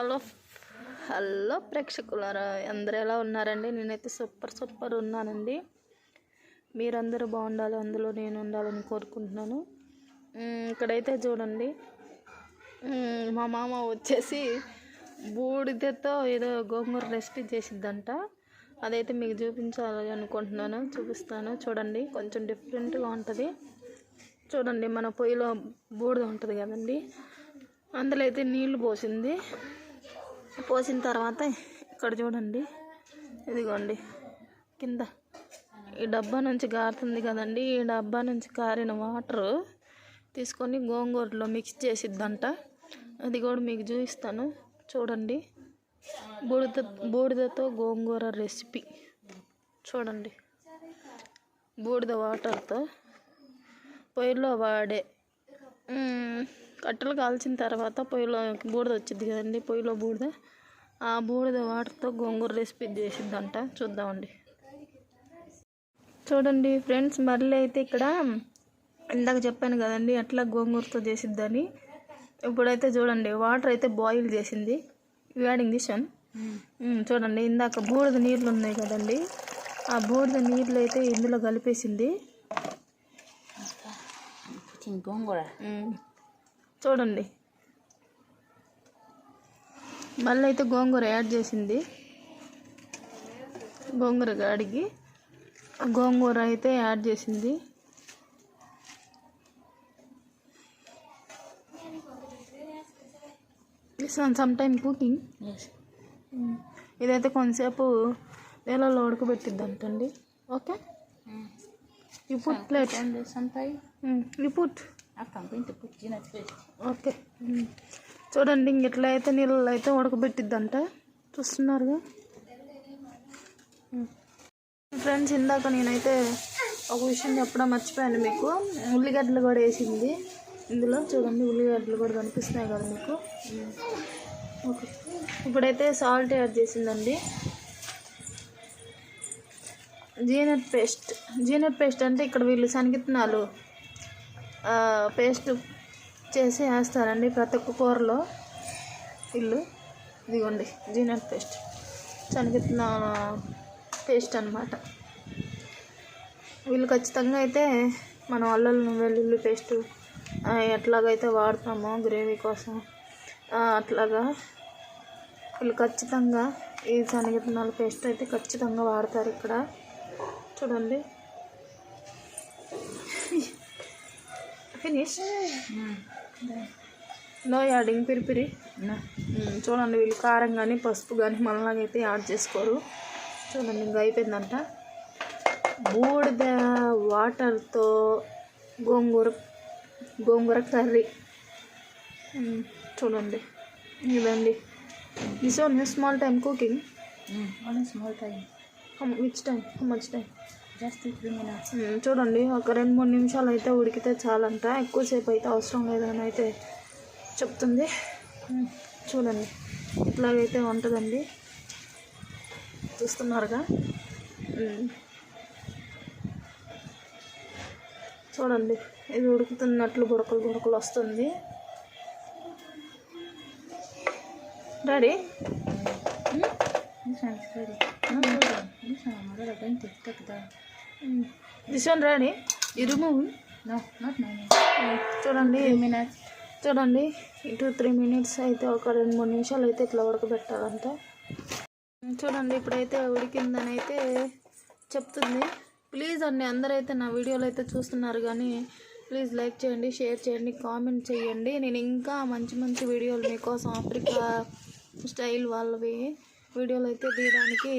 Hello hello ప్రేక్షకులారా అందరు ఎలా ఉన్నారండి? నేనైతే సూపర్ సూపర్ ఉన్నానండి. మీరందరూ బాగుండాలి అందులో నేను ఉండాలని కోరుకుంటున్నాను. ఇక్కడైతే చూడండి. మా మామ వచ్చేసి బూడిదతో ఏదో గోంగూర రెసిపీ చేసిద్దంట. అదైతే మీకు చూపించాలి అనుకుంటున్నాను చూపిస్తాను. చూడండి కొంచెం డిఫరెంట్గా ఉంటుంది. చూడండి మన పొయ్యిలో బూడిద ఉంటుంది కదండి. అందులో అయితే నీళ్ళు పోసింది. పోసిన తర్వాత ఇక్కడ చూడండి. ఇదిగోండి. కింద ఈ డబ్బా నుంచి కారుతుంది కదండి. ఈ డబ్బా నుంచి కారిన వాటర్ తీసుకొని గోంగూరలో మిక్స్ చేసిద్దంట. అది కూడా మీకు చూపిస్తాను. చూడండి. బూడిద బూడిదతో గోంగూర రెసిపీ చూడండి. బూడిద వాటర్తో పొయ్యిలో వాడే కట్టెలు కాల్చిన తర్వాత పొయ్యిలో బూడిద వచ్చింది కదండి పొయ్యిలో బూడిద. ఆ బూడిద వాటర్తో గోంగూర రెసిపీ చేసిద్దంట. చూద్దామండి. చూడండి ఫ్రెండ్స్ మళ్ళీ అయితే ఇక్కడ ఇందాక చెప్పాను కదండి అట్లా గోంగూరతో చేసిద్దని. ఇప్పుడైతే చూడండి వాటర్ అయితే బాయిల్ చేసింది. యాడింగ్ దిస్ వన్ చూడండి ఇందాక బూడిద నీళ్ళు ఉన్నాయి కదండి. ఆ బూడిద నీళ్ళు అయితే ఇందులో కలిపేసింది. చిన్న గోంగూర. చూడండి. మళ్ళీ అయితే గోంగూర యాడ్ చేసింది. గోంగూర గాడికి. గోంగూర అయితే యాడ్ చేసింది. సమ్ టైమ్ కుకింగ్ ఇదైతే కొంతసేపు నీళ్ళలో ఉడకబెట్టిద్ది అంటండి okay put plate and okay. చూడండి ఇంకెట్లయితే అయితే నీళ్ళలో అయితే ఉడకబెట్టిద్దంట. చూస్తున్నారుగా? ఫ్రెండ్స్ ఇందాక నేనైతే ఒక విషయం చెప్పడం మర్చిపోయాను మీకు. ఉల్లిగడ్డలు కూడా వేసింది. ఇందులో చూడండి ఉల్లిగడ్డలు కూడా కనిపిస్తున్నాయి కదా మీకు. ఓకే. ఇప్పుడైతే సాల్ట్ యాడ్ చేసిందండి. జీనట్ పేస్ట్. జీనట్ పేస్ట్ అంటే ఇక్కడ వీళ్ళు శనగిత్తనాలు పేస్ట్ చేసి వేస్తారండి ప్రతి ఒక్క కూరలో. ఇల్లు. ఇదిగోండి జీనట్ పేస్ట్ శనగిత్తనాల పేస్ట్ అనమాట వీళ్ళు ఖచ్చితంగా అయితే మనం అల్లలు వెల్లుల్లి పేస్ట్ ఎట్లాగైతే వాడతామో గ్రేవీ కోసం అట్లాగా వీళ్ళు ఖచ్చితంగా ఈ శనగతనాల పేస్ట్ అయితే ఖచ్చితంగా వాడతారు ఇక్కడ. చూడండి. ఫినిష్ నో యాడింగ్ పిరిపిరి. చూడండి వీళ్ళు కారం కానీ పసుపు కానీ మనలాగైతే యాడ్ చేసుకోరు. చూడండి ఇంకా అయిపోయిందంట. బూడిద వాటర్తో గోంగూర గోంగూర కర్రీ. మ్మ్. చూడండి ఇదండి. This one small time cooking small time. Which time much time చూడండి ఒక రెండు మూడు నిమిషాలు అయితే ఉడికితే చాలంట ఎక్కువసేపు అయితే అవసరం లేదని అయితే చెప్తుంది. చూడండి ఇట్లాగైతే ఉంటుందండి చూస్తున్నారుగా. చూడండి ఇది ఉడుకుతున్నట్లు బుడకలు బుడకలు వస్తుంది daddy This this one daddy ఈ రిమూవ్. చూడండి. చూడండి. టూ త్రీ మినిట్స్ అయితే ఒక రెండు మూడు నిమిషాలు అయితే ఇట్లా ఉడకబెట్టాలంట. చూడండి ఇప్పుడైతే ఉడికిందని అయితే చెప్తుంది. ప్లీజ్ అండి అందరైతే నా వీడియోలు అయితే చూస్తున్నారు కానీ ప్లీజ్ లైక్ చేయండి షేర్ చేయండి కామెంట్ చేయండి. నేను ఇంకా మంచి మంచి వీడియోలు మీకోసం ఆఫ్రికా స్టైల్ వాళ్ళవి వీడియోలు అయితే తీయడానికి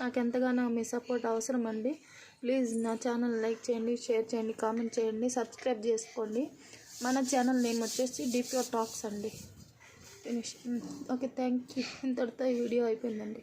నాకు ఎంతగానో మీ సపోర్ట్ అవసరం అండి ప్లీజ్ నా ఛానల్ లైక్ చేయండి షేర్ చేయండి కామెంట్ చేయండి సబ్స్క్రైబ్ చేసుకోండి. మన ఛానల్ నేమ్ వచ్చేసి డిపిఓ టాక్స్ అండి. ఫినిష్. ఓకే థ్యాంక్ యూ ఇంతటితో ఈ వీడియో అయిపోయిందండి.